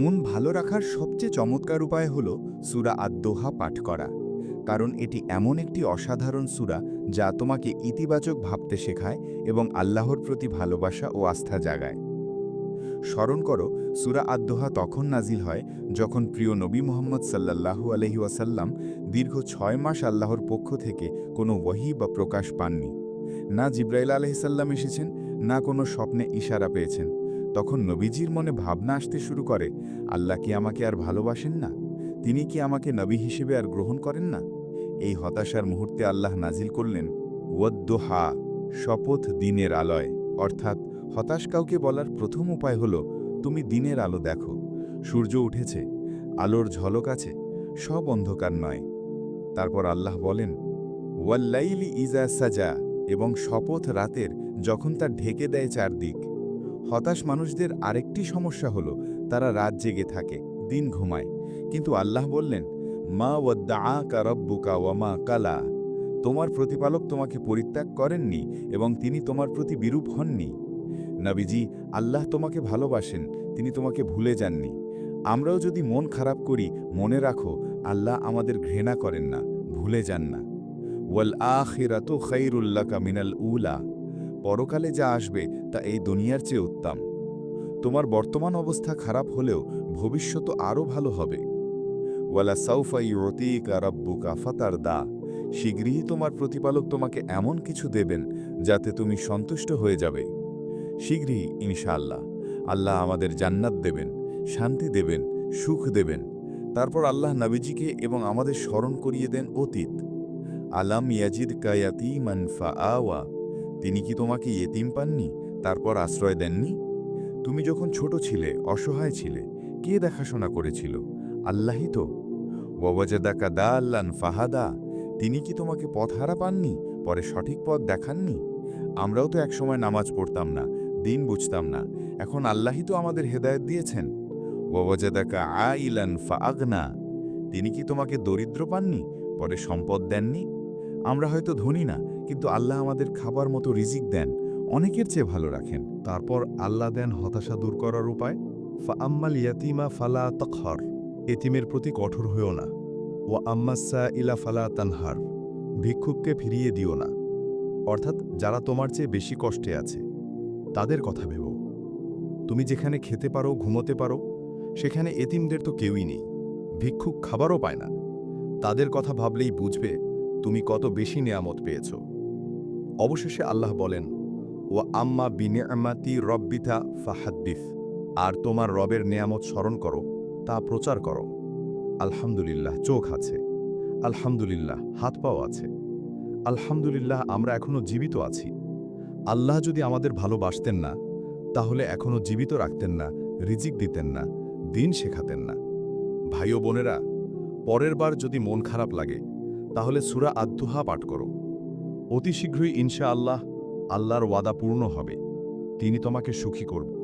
মন ভালো রাখার সবচেয়ে চমৎকার উপায় হল সুরা আদ্দোহা পাঠ করা। কারণ এটি এমন একটি অসাধারণ সুরা যা তোমাকে ইতিবাচক ভাবতে শেখায় এবং আল্লাহর প্রতি ভালোবাসা ও আস্থা জাগায়। স্মরণ করো, সুরা আদ্দোহা তখন নাজিল হয় যখন প্রিয় নবী মোহাম্মদ সাল্লাল্লাহু আলহি ওয়াসাল্লাম দীর্ঘ ছয় মাস আল্লাহর পক্ষ থেকে কোনো ওয়াহি বা প্রকাশ পাননি। না জিব্রাইল আলহিসাল্লাম এসেছেন, না কোনো স্বপ্নে ইশারা পেয়েছেন। তখন নবীজির মনে ভাবনা আসতে শুরু করে, আল্লাহ কি আমাকে আর ভালোবাসেন না? তিনি কি আমাকে নবী হিসেবে আর গ্রহণ করেন না? এই হতাশার মুহূর্তে আল্লাহ নাজিল করলেন, ওয়দ্দোহা, শপথ দিনের আলয়। অর্থাৎ হতাশ কাউকে বলার প্রথম উপায় হল, তুমি দিনের আলো দেখো, সূর্য উঠেছে, আলোর ঝলক আছে, সব অন্ধকার নয়। তারপর আল্লাহ বলেন, ওয়াল্লাইলি ইজা সাজা, এবং শপথ রাতের যখন তা ঢেকে দেয় চারদিক। হতাশ মানুষদের আরেকটি সমস্যা হলো, তারা রাত জেগে থাকে, দিন ঘুমায়। কিন্তু আল্লাহ বললেন, মা ওয়াদ্দা কারব্বুকা ওয়ামা কালা। তোমার প্রতিপালক তোমাকে পরিত্যাগ করেননি এবং তিনি তোমার প্রতি বিরূপ হননি। নবীজি, আল্লাহ তোমাকে ভালোবাসেন, তিনি তোমাকে ভুলে যাননি। আমরাও যদি মন খারাপ করি, মনে রাখো, আল্লাহ আমাদের ঘৃণা করেন না, ভুলে যান না। ওয়াল আখিরাতু খৈরুল্লাকা মিনাল উলা। পরকালে যা আসবে তা এই দুনিয়ার চেয়ে উত্তম। তোমার বর্তমান অবস্থা খারাপ হলেও ভবিষ্যৎ আরও ভালো হবে। ওয়ালা সাউফা ইউতিকা রব্বুকা ফাতার দা শীঘ্রই তোমার প্রতিপালক তোমাকে এমন কিছু দেবেন যাতে তুমি সন্তুষ্ট হয়ে যাবে। শীঘ্রই, ইনশাআল্লাহ, আল্লাহ আমাদের জান্নাত দেবেন, শান্তি দেবেন, সুখ দেবেন। তারপর আল্লাহ নবীজিকে এবং আমাদের স্মরণ করিয়ে দেন অতীত। আলাম ইয়াজিদ কায়াতি মানফা আওয়া তিনি কি তোমাকে ইয়েতিম পাননি? তারপর আশ্রয় দেননি? তুমি যখন ছোট ছিলে, অসহায় ছিলে, কে দেখাশোনা করেছিল? আল্লাহই তো। ওয়াজাদাকা দা আল্লান ফাহাদা। তিনি কি তোমাকে পথহারা পাননি? পরে সঠিক পথ দেখাননি? আমরাও তো একসময় নামাজ পড়তাম না, দিন বুঝতাম না। এখন আল্লাহই তো আমাদের হেদায়ত দিয়েছেন। ওয়াজাদাকা আ ইলান ফাগনা তিনি কি তোমাকে দরিদ্র পাননি? পরে সম্পদ দেননি? আমরা হয়তো ধনী না, কিন্তু আল্লাহ আমাদের খাবার মতো রিজিক দেন, অনেকের চেয়ে ভালো রাখেন। তারপর আল্লাহ দেন হতাশা দূর করার উপায় ফা আম্মাল ইয়াতিমা ফালা তখর এতিমের প্রতি কঠোর হয়েও না। ও আম্মাসা ইলা ফালা তানহার, ভিক্ষুককে ফিরিয়ে দিও না। অর্থাৎ যারা তোমার চেয়ে বেশি কষ্টে আছে, তাদের কথা ভেবো। তুমি যেখানে খেতে পারো, ঘুমোতে পারো, সেখানে এতিমদের তো কেউই নেই। ভিক্ষুক খাবারও পায় না। তাদের কথা ভাবলেই বুঝবে তুমি কত বেশি নেয়ামত পেয়েছ? অবশেষে আল্লাহ বলেন ও আম্মা বিনিয়ামাতি রব্বিতা ফাহাদ্দিফ আর তোমার রবের নেয়ামত স্মরণ করো, তা প্রচার করো। আলহামদুলিল্লাহ, চোখ আছে। আলহামদুলিল্লাহ, হাত পাও আছে। আলহামদুলিল্লাহ, আমরা এখনও জীবিত আছি। আল্লাহ যদি আমাদের ভালোবাসতেন না, তাহলে এখনও জীবিত রাখতেন না, রিজিক দিতেন না, দিন শেখাতেন না। ভাই ও বোনেরা, পরের বার যদি মন খারাপ লাগে তাহলে সুরা আদ্দুহা পাঠ করো। অতি শীঘ্রই ইনশা আল্লাহ আল্লাহর ওয়াদা পূর্ণ হবে। তিনি তোমাকে সুখী করবে